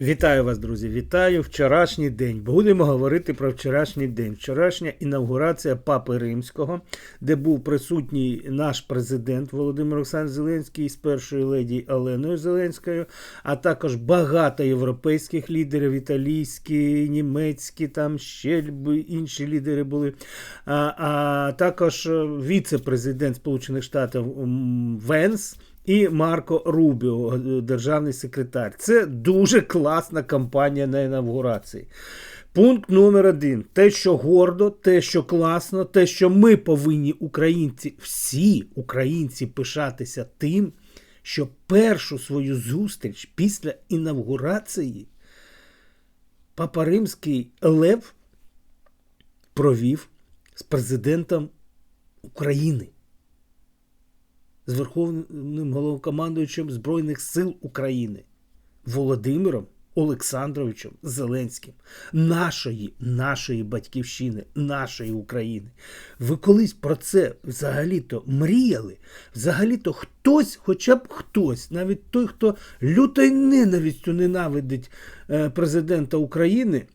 Вітаю вас, друзі! Вітаю вчорашній день. Будемо говорити про вчорашній день. Вчорашня інаугурація Папи Римського, де був присутній наш президент Володимир Олександр Зеленський з першою леді Оленою Зеленською, а також багато європейських лідерів, італійські, німецькі, там ще інші лідери були. А, а також е, віце-президент Сполучених Штатів Венс і Марко Рубіо, державний секретар. Це дуже класна кампанія на інавгурації. Пункт номер один: те, що гордо, те, що класно, те, що ми повинні, українці, всі українці, пишатися тим, що першу свою зустріч після інавгурації Папа Римський Лев провів з президентом України з Верховним головнокомандуючим Збройних сил України Володимиром Олександровичем Зеленським, нашої, нашої батьківщини, нашої України. Ви колись про це взагалі-то мріяли? Взагалі-то хтось, хоча б хтось, навіть той, хто лютою ненавистю ненавидить е, президента України,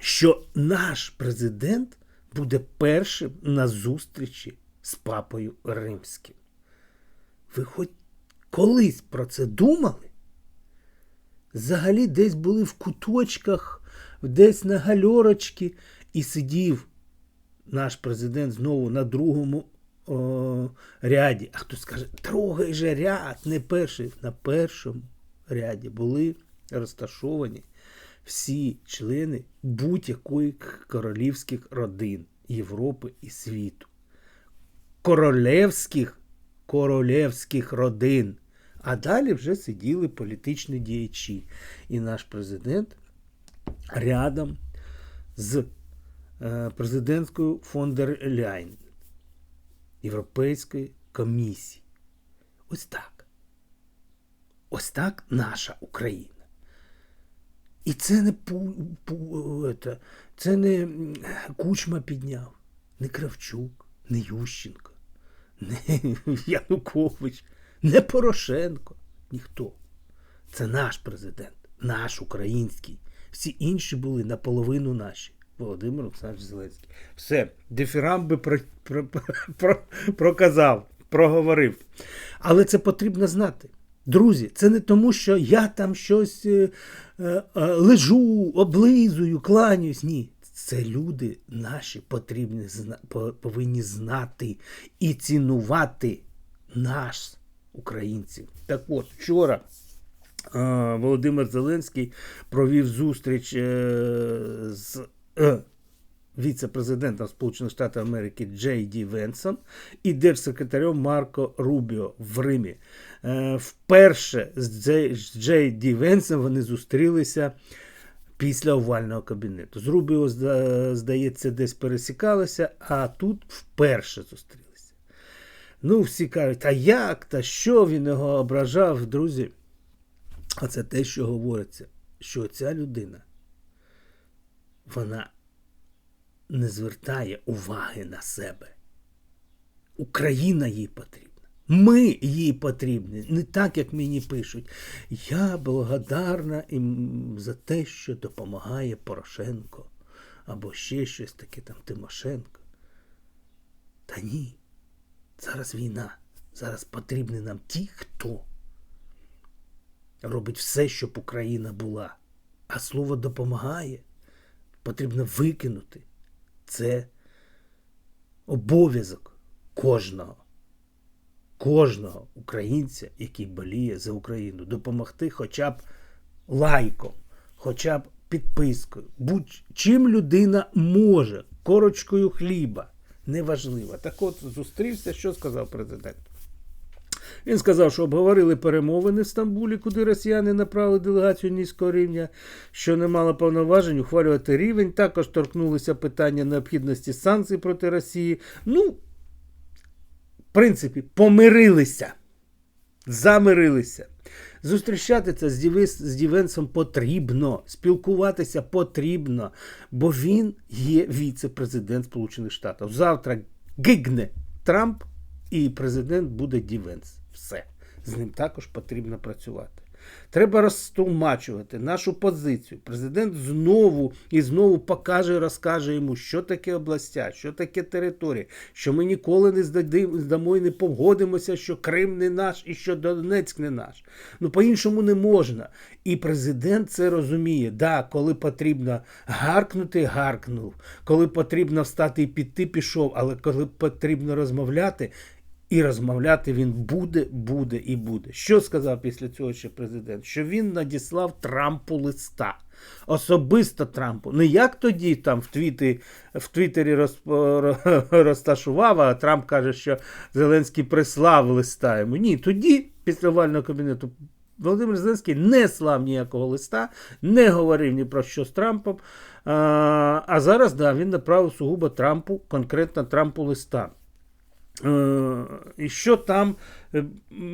що наш президент буде першим на зустрічі з папою римським. Ви хоч колись про це думали? Взагалі десь були в куточках, десь на гальорочці, і сидів наш президент знову на другому о, ряді. А хтось скаже, другий же ряд, не перший. На першому ряді були розташовані всі члени будь-якої королівських родин Європи і світу. Королевських королевських родин. А далі вже сиділи політичні діячі. І наш президент рядом з е, президенткою фон дер Ляйн Європейської комісії. Ось так. Ось так наша Україна. І це не це не Кучма підняв, не Кравчук, не Ющенко, не Янукович, не Порошенко. Ніхто. Це наш президент, наш український. Всі інші були наполовину наші. Володимир Олександрович Зеленський. Все, дифірамби про, про, про, проказав, проговорив. Але це потрібно знати. Друзі, це не тому, що я там щось е, е, е, лежу, облизую, кланяюсь. Ні. Це люди наші потрібні, повинні знати і цінувати наш українців. Так от, вчора е, Володимир Зеленський провів зустріч е, з е, віце-президентом Сполучених Штатів Америки Джей Ді Венсом і держсекретарем Марко Рубіо в Римі. Вперше з Джей Ді Венсом вони зустрілися після овального кабінету. З здається, десь пересікалися, а тут вперше зустрілися. Ну, всі кажуть, а як, та що він його ображав, друзі? А це те, що говориться, що ця людина, вона не звертає уваги на себе. Україна їй потрібна. Ми їй потрібні. Не так, як мені пишуть. Я благодарна їм за те, що допомагає Порошенко. Або ще щось таке там Тимошенко. Та ні. Зараз війна. Зараз потрібні нам ті, хто робить все, щоб Україна була. А слово допомагає. Потрібно викинути. Це обов'язок кожного, кожного українця, який боліє за Україну, допомогти хоча б лайком, хоча б підпискою, будь-чим людина може, корочкою хліба. Неважливо. Так от зустрівся, що сказав президент. Він сказав, що обговорили перемовини в Стамбулі, куди росіяни направили делегацію низького рівня, що не мала повноважень ухвалювати рівень. Також торкнулися питання необхідності санкцій проти Росії. Ну, принципі, помирилися. Замирилися. Зустрічатися з Дівенсом потрібно, спілкуватися потрібно, бо він є віце-президент Сполучених Штатів. Завтра гигне Трамп, і президент буде Дівенс. Все. З ним також потрібно працювати. Треба розтолмачувати нашу позицію. Президент знову і знову покаже розкаже йому, що таке областя, що таке територія, що ми ніколи не здамо і не погодимося, що Крим не наш і що Донецьк не наш. Ну по-іншому не можна. І президент це розуміє. Да, коли потрібно гаркнути, гаркнув. Коли потрібно встати і піти, пішов. Але коли потрібно розмовляти, і розмовляти він буде, буде і буде. Що сказав після цього ще президент? Що він надіслав Трампу листа. Особисто Трампу. Не як тоді там в, твіті, в Твіттері роз, розташував, а Трамп каже, що Зеленський прислав листа йому. Ні, тоді, після овального кабінету, Володимир Зеленський не слав ніякого листа, не говорив ні про що з Трампом. А, а зараз да, він направив сугубо Трампу, конкретно Трампу листа. Е, І що там е,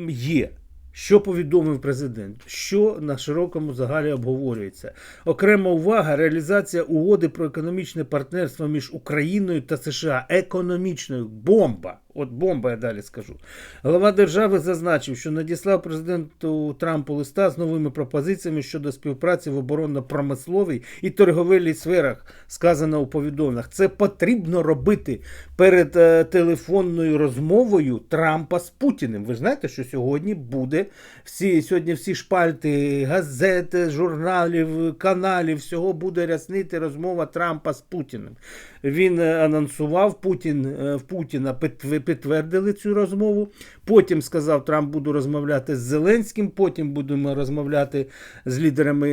є? Що повідомив президент? Що на широкому загалі обговорюється? Окрема увага реалізація угоди про економічне партнерство між Україною та США. Економічною бомба. От бомба, я далі скажу. Голова держави зазначив, що надіслав президенту Трампу листа з новими пропозиціями щодо співпраці в оборонно-промисловій і торговельній сферах, сказано у повідомленнях. Це потрібно робити перед е, телефонною розмовою Трампа з Путіним. Ви знаєте, що сьогодні буде всі сьогодні всі шпальти, газети, журналів, каналів, всього буде ряснити розмова Трампа з Путіним. Він е, анонсував Путін е, в Путіна підтв- підтвердили цю розмову. Потім сказав, Трамп буду розмовляти з Зеленським. Потім будемо розмовляти з лідерами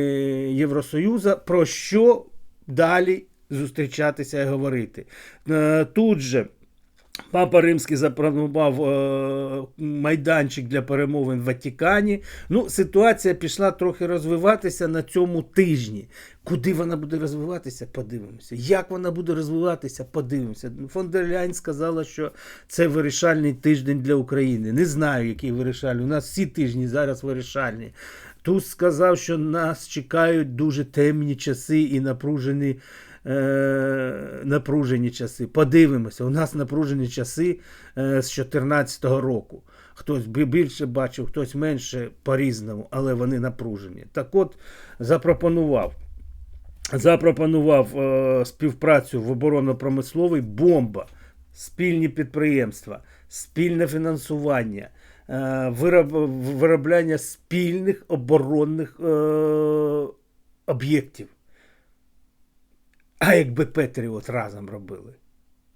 Євросоюзу. Про що далі зустрічатися і говорити? Е, Тут же. Папа Римський запропонував е, майданчик для перемовин в Ватикані. Ну, ситуація пішла трохи розвиватися на цьому тижні. Куди вона буде розвиватися, подивимося. Як вона буде розвиватися, подивимося. Фон дер Ляйн сказала, що це вирішальний тиждень для України. Не знаю, який вирішальний. У нас всі тижні зараз вирішальні. Туз сказав, що нас чекають дуже темні часи і напружені е, напружені часи. Подивимося, у нас напружені часи е, з 2014 року. Хтось би більше бачив, хтось менше по-різному, але вони напружені. Так от запропонував. Запропонував е, співпрацю в оборонно-промисловій бомба, спільні підприємства, спільне фінансування, е, вироб, виробляння спільних оборонних е, об'єктів. А якби Петріот разом робили?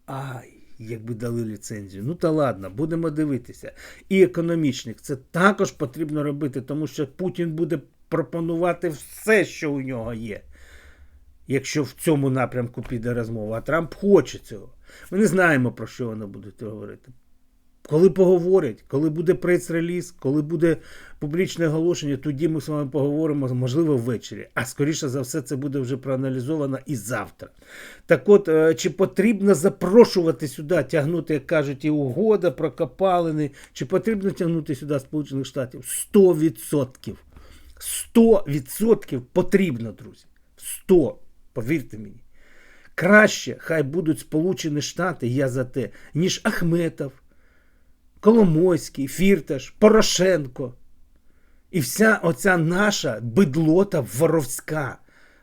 Ай, якби дали ліцензію. Ну та ладно, будемо дивитися. І економічних це також потрібно робити, тому що Путін буде пропонувати все, що у нього є. Якщо в цьому напрямку піде розмова, а Трамп хоче цього. Ми не знаємо, про що вони будуть говорити. Коли поговорять, коли буде прес-реліз, коли буде публічне оголошення, тоді ми з вами поговоримо, можливо, ввечері. А скоріше за все, це буде вже проаналізовано і завтра. Так от, е, чи потрібно запрошувати сюди, тягнути, як кажуть, і угода про копалини, чи потрібно тягнути сюди Сполучених Штатів? 100%. 100% потрібно, друзі. 100, повірте мені. Краще хай будуть Сполучені Штати, я за те, ніж Ахметов, Коломойський, Фірташ, Порошенко. І вся оця наша бидлота воровська,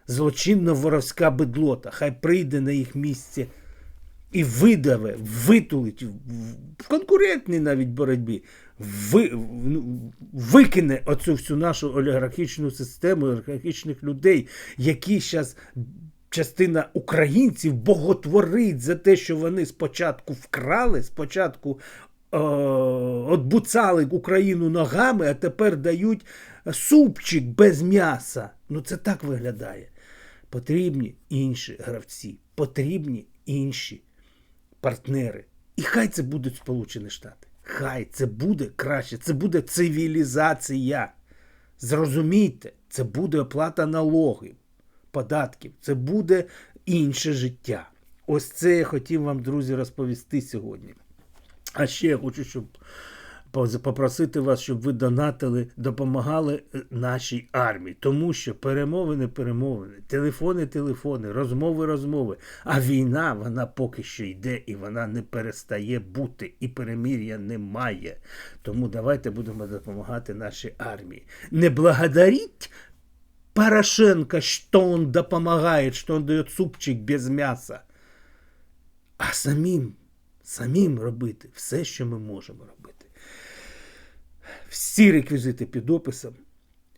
злочинно воровська бидлота, хай прийде на їх місце і видаве, витулить в- конкурентній навіть боротьбі, ви, ну, викине оцю всю нашу олігархічну систему, олігархічних людей, які зараз частина українців боготворить за те, що вони спочатку вкрали, спочатку отбуцали Україну ногами, а тепер дають супчик без м'яса. Ну це так виглядає. Потрібні інші гравці, потрібні інші партнери. І хай це будуть Сполучені Штати. Хай це буде краще, це буде цивілізація. Зрозумійте, це буде оплата налогів, податків, це буде інше життя. Ось це я хотів вам, друзі, розповісти сьогодні. А ще я хочу, щоб попросити вас, щоб ви донатили, допомагали е, нашій армії. Тому що перемовини, перемовини, телефони, телефони, розмови, розмови. А війна, вона поки що йде і вона не перестає бути, і перемір'я немає. Тому давайте будемо допомагати нашій армії. Не благодаріть Порошенко, что он допомагает, что он дает супчик без м'яса. А самим, самим робити все, що ми можемо робити. Всі реквізити під описом,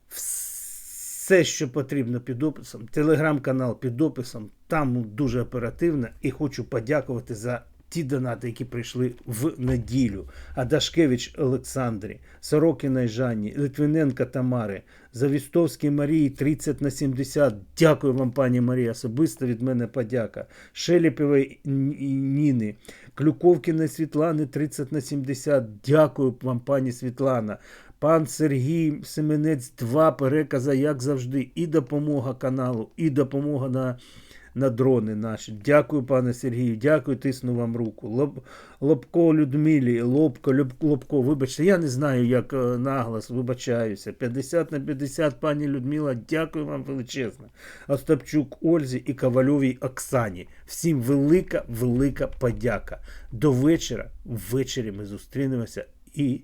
все, що потрібно під описом, телеграм-канал під описом, там дуже оперативно і хочу подякувати за ті донати, які прийшли в неділю. Адашкевич Олександрі, Сорокіна Жанні, Литвиненка Тамари, Завістовській Марії 30 на 70. Дякую вам, пані Марія. Особисто від мене подяка. Шеліпєвої Ніни, Клюковкіної Світлани 30 на 70. Дякую вам, пані Світлана. Пан Сергій Семенець, два переказа, як завжди, і допомога каналу, і допомога на, на дрони наші. Дякую, пане Сергію, дякую, тисну вам руку. Лоб, Лобко Людмилі, Лобко, Лобко, вибачте, я не знаю, як е, наголос, вибачаюся. 50 на 50, пані Людмила, дякую вам величезно. Остапчук Ользі і Ковальовій Оксані. Всім велика, велика подяка. До вечора, ввечері ми зустрінемося і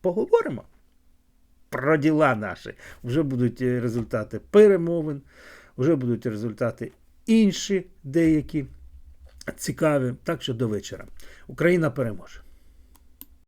поговоримо про діла наші. Вже будуть е, результати перемовин, вже будуть результати інші деякі цікаві. Так що до вечора. Україна переможе.